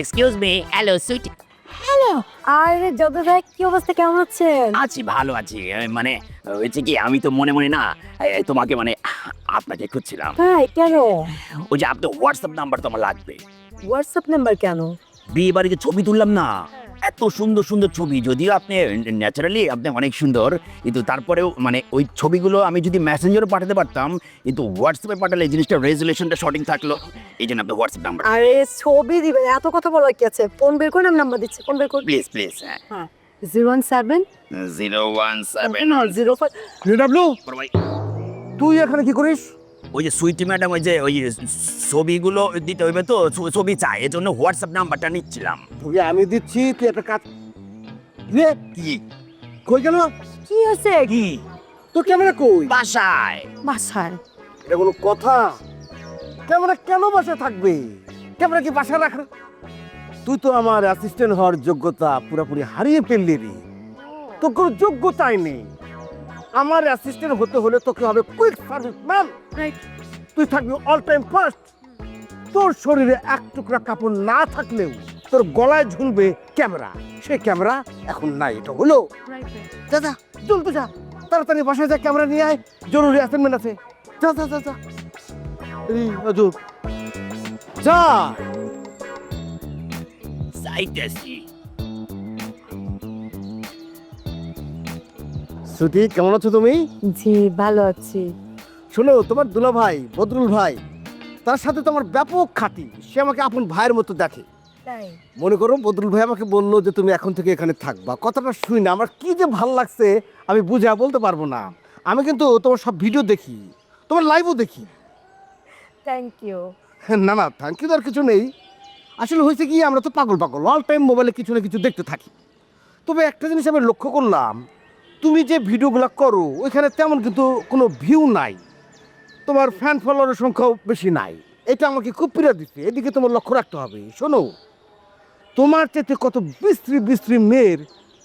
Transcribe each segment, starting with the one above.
Excuse me hello sweet hello আরে যদু ভাই কি অবস্থা কেমন আছেন? আছি ভালো আছি। মানে হয়েছে কি আমি তো মনে মনে না তোমাকে মানে আপনাকে খুঁজছিলাম। হ্যাঁ কেন? ওই যে আপনার হোয়াটসঅ্যাপ নাম্বার তো আমার লাগবে। হোয়াটসঅ্যাপ নাম্বার কেন? বিয়ে বাড়িতে ছবি তুললাম না। এত সুন্দর সুন্দর ছবি যদিও আপনি ন্যাচারালি আপনি অনেক সুন্দর কিন্তু তারপরেও মানে ওই ছবিগুলো আমি যদি মেসেঞ্জারে পাঠাতে পারতাম কিন্তু হোয়াটসঅ্যাপে পাঠালে জিনিসটা রেজুলেশনটা সঠিক থাকল এই জন্য আপনার হোয়াটসঅ্যাপ নাম্বার আরে ছবি দিবে এত কথা বলার কি আছে? ফোন বের করে আমি নাম্বার দিচ্ছি ফোন বের করে। প্লিজ প্লিজ হ্যাঁ। Zero one seven zero one seven zero five তুই এখানে কি করিস? ওই যে সুইটি ম্যাডাম ওই যে ওই ছবিগুলো দিতে হইবে তো ছবি চাই এর জন্য হোয়াটসঅ্যাপ নাম্বারটা নিচ্ছিলাম। তোকে আমি দিচ্ছি তুই একটা কাজ রে কি? কই গেল? কি আছে কি? তোর ক্যামেরা কই? বাসায়। বাসায়। এটা কোনো কথা? ক্যামেরা কেন বাসায় থাকবে? ক্যামেরা কি বাসায় রাখ তুই তো আমার অ্যাসিস্ট্যান্ট হওয়ার যোগ্যতা পুরোপুরি হারিয়ে ফেললি রে। তোর কোনো যোগ্যতাই নেই। আমার অ্যাসিস্ট্যান্ট হতে হলে তোকে হবে কুইক সার্ভিস ম্যান রাইট তুই থাকবি অল টাইম ফার্স্ট তোর শরীরে এক টুকরা কাপড় না থাকলেও তোর গলায় ঝুলবে ক্যামেরা। সেই ক্যামেরা এখন নাই এটা হলো। রাইট যা যা চলতে যা। তাড়াতাড়ি বাসায় যা ক্যামেরা নিয়ে আয়। জরুরি অ্যাসাইনমেন্ট আছে। যা যা যা যা। এই অজুর যা। চাইতেছি শ্রুতি কেমন আছো তুমি? জি ভালো আছি। শোনো তোমার দুলা ভাই বদরুল ভাই তার সাথে তোমার ব্যাপক খাতি। সে আমাকে আপন ভাইয়ের মতো দেখে। তাই? মনে করো বদরুল ভাই আমাকে বলল যে তুমি এখন থেকে এখানে থাকবা। কথাটা শুই না আমার কি যে ভালো লাগছে আমি বুঝা বলতে পারব না। আমি কিন্তু তোমার সব ভিডিও দেখি তোমার লাইভও দেখি। থ্যাংক ইউ না না থ্যাংক ইউ আর কিছু নেই। আসলে হয়েছে কি আমরা তো পাগল পাগল। অল টাইম মোবাইলে কিছু না কিছু দেখতে থাকি। তবে একটা জিনিস আমি লক্ষ্য করলাম তুমি যে ভিডিওগুলো করো ওইখানে তেমন কিন্তু কোনো ভিউ নাই। তোমার ফ্যান ফলোয়ারের সংখ্যাও বেশি নাই। এটা আমাকে খুব পীড়া দিচ্ছে। এদিকে তোমার লক্ষ্য রাখতে হবে। শোনো তোমার চেতে কত বিস্ত্রী বিস্ত্রী মেয়ের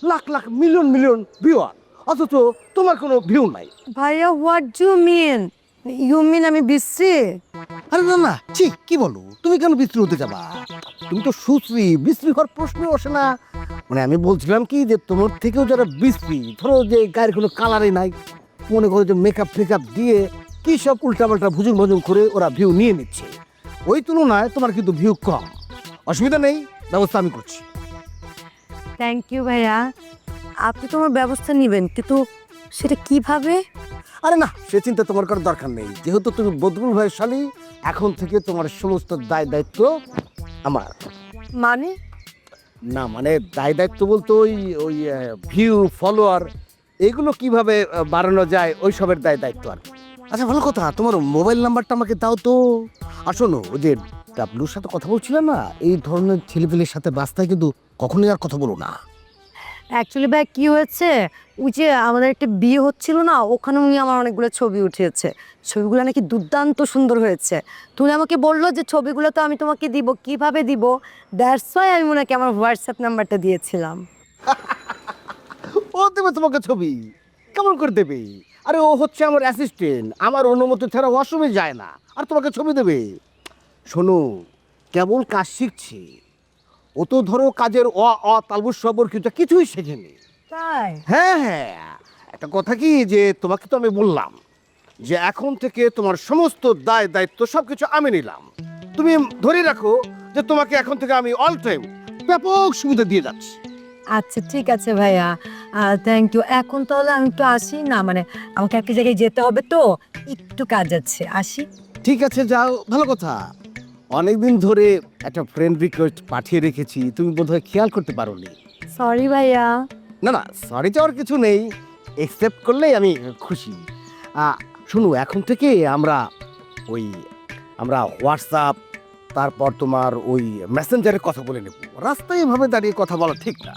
lakh lakh million million viewer অথচ তোমার কোনো ভিউ নাই। ভাইয়া what do mean you mean আমি বিশ্রী? আরে না না ঠিক কি বলো? তুমি কেন বিস্ত্রী হতে যাবা? তুমি তো সুশ্রী। বিস্ত্রী হওয়ার প্রশ্ন আসে না। মানে আমি বলছিলাম কি যে তোমার থেকেও যারা বিস্ত্রী ধরো যে গায়ের কোনো কালারই নাই মনে করো যে মেকআপ ফেকআপ দিয়ে কি সব উল্টাপাল্টা ভুজুং ভুজুং করে ওরা ভিউ নিয়ে নিচ্ছে। ওই তুলনায় তোমার কিন্তু ভিউ কম। অসুবিধা নেই ব্যবস্থা আমি করছি। থ্যাংক ইউ ভাইয়া। আপনি তোমার ব্যবস্থা নেবেন কিন্তু সেটা কীভাবে? আরে না সে চিন্তা তোমার করার দরকার নেই। যেহেতু তুমি বদরুল ভাইয়ের শালী এখন থেকে তোমার সমস্ত দায় দায়িত্ব আমার। মানে? না মানে দায় দায়িত্ব বলতে ওই ওই ভিউ ফলোয়ার এগুলো কীভাবে বাড়ানো যায়, ওই সবের দায় দায়িত্ব আর। আচ্ছা ভালো কথা, তোমার মোবাইল নাম্বারটা আমাকে দাও তো আর ওই যে ডাবলুর সাথে কথা বলছিলে না, এই ধরনের ছেলেপেলের সাথে বাস্তায় কিন্তু কখনোই আর কথা বলো না অ্যাকচুয়ালি ভাই, কি হয়েছে? ওই যে আমাদের একটা বিয়ে হচ্ছিল না, ওখানে উনি আমার অনেকগুলো ছবি উঠিয়েছে। ছবিগুলো নাকি দুর্দান্ত সুন্দর হয়েছে। তুমি আমাকে বলল যে ছবিগুলো তো আমি তোমাকে দিব, কীভাবে দিব? দ্যাটস ওয়াই আমি ওনাকে আমার হোয়াটসঅ্যাপ নাম্বারটা দিয়েছিলাম। ও দেবে তোমাকে ছবি। কেমন করে দেবে? আরে ও হচ্ছে আমার অ্যাসিস্ট্যান্ট আমার অনুমতি ছাড়া অসময় যায় না। আর তোমাকে ছবি দেবে। শোনো, কেবল কাজ শিখছে। ও তো ধরো কাজের অ অ তালবুর সবর কিছু কিছুই শেখেনি তাই? হ্যাঁ হ্যাঁ। একটা কথা কি যে তোমাকে তো আমি বললাম যে এখন থেকে তোমার সমস্ত দায় দায়িত্ব সব কিছু আমি নিলাম। তুমি ধরে রাখো যে তোমাকে এখন থেকে আমি অল টাইম ব্যাপক সুবিধা দিয়ে যাচ্ছি। আচ্ছা ঠিক আছে ভাইয়া। থ্যাংক ইউ এখন তাহলে আমি একটু আসি না? মানে আমাকে একটা জায়গায় যেতে হবে তো। একটু কাজ আছে। আসি। ঠিক আছে যাও। ভালো কথা। অনেকদিন ধরে একটা ফ্রেন্ড রিকোয়েস্ট পাঠিয়ে রেখেছি তুমি বোধহয় খেয়াল করতে পারোনি। সরি ভাইয়া। না না সরি যাওয়ার কিছু নেই একসেপ্ট করলেই আমি খুশি। শুনো এখন থেকে আমরা ওই আমরা হোয়াটসঅ্যাপ তারপর তোমার ওই মেসেঞ্জারে কথা বলে নেব। রাস্তায় এভাবে দাঁড়িয়ে কথা বলা ঠিক না।